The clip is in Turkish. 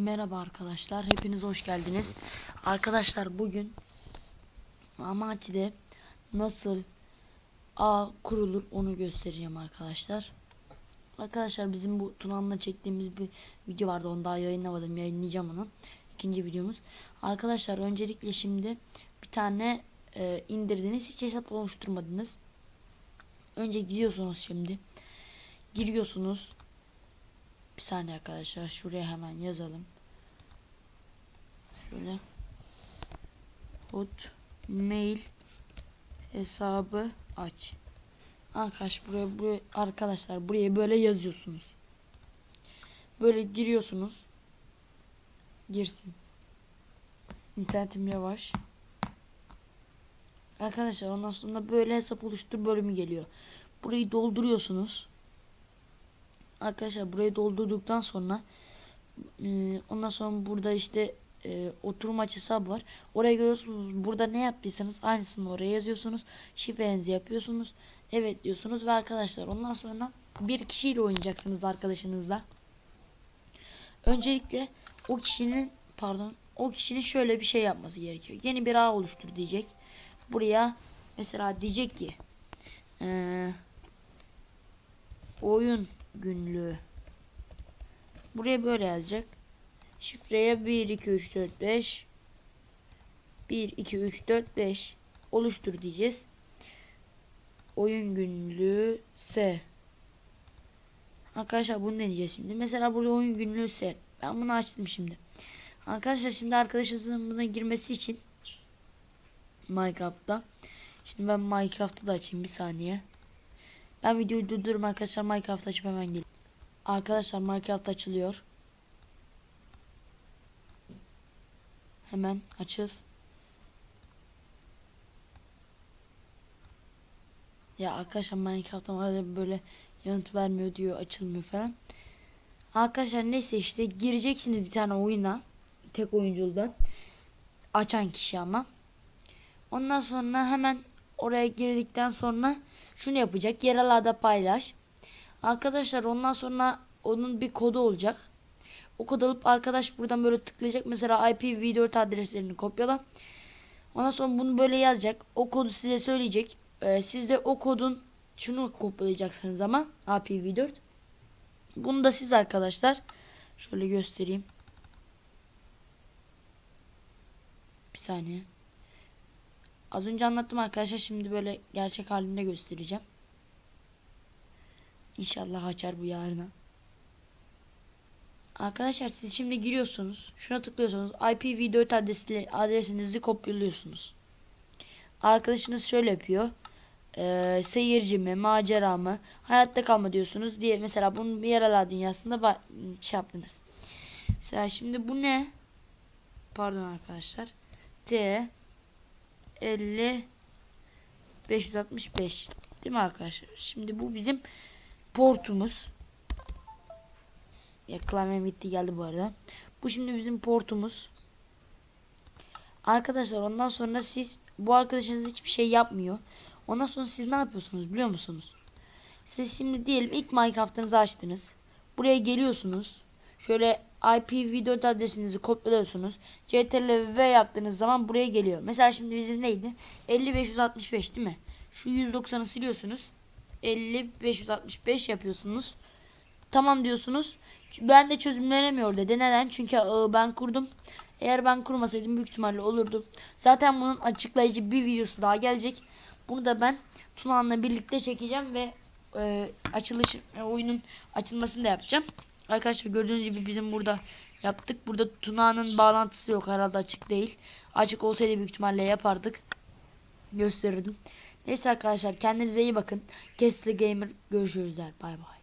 Merhaba arkadaşlar, hepiniz hoş geldiniz. Arkadaşlar bugün Amati'de nasıl ağ kurulur onu göstereceğim arkadaşlar. Arkadaşlar bizim bu Tuna'nla çektiğimiz bir video vardı onu daha yayınlamadım yayınlayacağım onu. İkinci videomuz. Arkadaşlar öncelikle şimdi bir tane e, indirdiniz hiç hesap oluşturmadınız. Önce gidiyorsunuz şimdi. Giriyorsunuz. Bir saniye arkadaşlar şuraya hemen yazalım. Şöyle. Hotmail hesabı aç. Arkadaş buraya, buraya arkadaşlar buraya böyle yazıyorsunuz. Böyle giriyorsunuz. Girsin. İnternetim yavaş. Arkadaşlar ondan sonra böyle hesap oluştur bölümü geliyor. Burayı dolduruyorsunuz. Arkadaşlar burayı doldurduktan sonra e, ondan sonra burada işte e, oturum aç hesabı var. Oraya görüyorsunuz. Burada ne yaptıysanız aynısını oraya yazıyorsunuz. Şifrenizi yapıyorsunuz. Evet diyorsunuz ve arkadaşlar ondan sonra bir kişiyle oynayacaksınız arkadaşınızla. Öncelikle o kişinin pardon o kişinin şöyle bir şey yapması gerekiyor. Yeni bir ağ oluştur diyecek. Buraya mesela diyecek ki eee oyun günlüğü. Buraya böyle yazacak. Şifreye 1 2 3 4 5 1 2 3 4 5 oluştur diyeceğiz. Oyun günlüğü S. Arkadaşlar bunu deneyeceğiz şimdi. Mesela burada oyun günlüğü S. Ben bunu açtım şimdi. Arkadaşlar şimdi arkadaşınızın buna girmesi için Minecraft'ta. Şimdi ben Minecraft'ı da açayım bir saniye. Ben videoyu durdururum arkadaşlar Minecraft açıp hemen gelin. Arkadaşlar Minecraft açılıyor. Hemen açıl. Ya arkadaşlar Minecraft'tan arada böyle yanıt vermiyor diyor açılmıyor falan. Arkadaşlar neyse işte gireceksiniz bir tane oyuna. Tek oyunculudan. Açan kişi ama. Ondan sonra hemen oraya girdikten sonra şunu yapacak. Yerel ağda paylaş. Arkadaşlar ondan sonra onun bir kodu olacak. O kodu alıp arkadaş buradan böyle tıklayacak. Mesela IPv4 adreslerini kopyala. Ondan sonra bunu böyle yazacak. O kodu size söyleyecek. Ee, siz de o kodun şunu kopyalayacaksınız ama IPv4. Bunu da siz arkadaşlar şöyle göstereyim. Bir saniye. Az önce anlattım arkadaşlar. Şimdi böyle gerçek halinde göstereceğim. İnşallah açar bu yarına. Arkadaşlar siz şimdi giriyorsunuz. Şuna tıklıyorsunuz. IPv4 adresli, adresinizi kopyalıyorsunuz. Arkadaşınız şöyle yapıyor. Ee, seyirci mi, macera mı, hayatta kalma diyorsunuz diye mesela bunun bir yerel dünyasında şey yaptınız. Mesela şimdi bu ne? Pardon arkadaşlar. T 50 565 değil mi arkadaşlar? Şimdi bu bizim portumuz. Ya klavyem gitti geldi bu arada. Bu şimdi bizim portumuz. Arkadaşlar ondan sonra siz bu arkadaşınız hiçbir şey yapmıyor. Ondan sonra siz ne yapıyorsunuz biliyor musunuz? Siz şimdi diyelim ilk Minecraft'ınızı açtınız. Buraya geliyorsunuz. Şöyle IPv4 adresinizi kopyalıyorsunuz. CTRL V yaptığınız zaman buraya geliyor. Mesela şimdi bizim neydi? 50565 değil mi? Şu 190'ı siliyorsunuz. 50565 yapıyorsunuz. Tamam diyorsunuz. Ben de çözümlenemiyor dedi. Neden? Çünkü e, ben kurdum. Eğer ben kurmasaydım büyük ihtimalle olurdu. Zaten bunun açıklayıcı bir videosu daha gelecek. Bunu da ben Tuna'nla birlikte çekeceğim ve e, açılış e, oyunun açılmasını da yapacağım. Arkadaşlar gördüğünüz gibi bizim burada yaptık. Burada Tuna'nın bağlantısı yok herhalde açık değil. Açık olsaydı büyük ihtimalle yapardık. Gösterirdim. Neyse arkadaşlar kendinize iyi bakın. Kesli Gamer görüşürüz. Bay bay.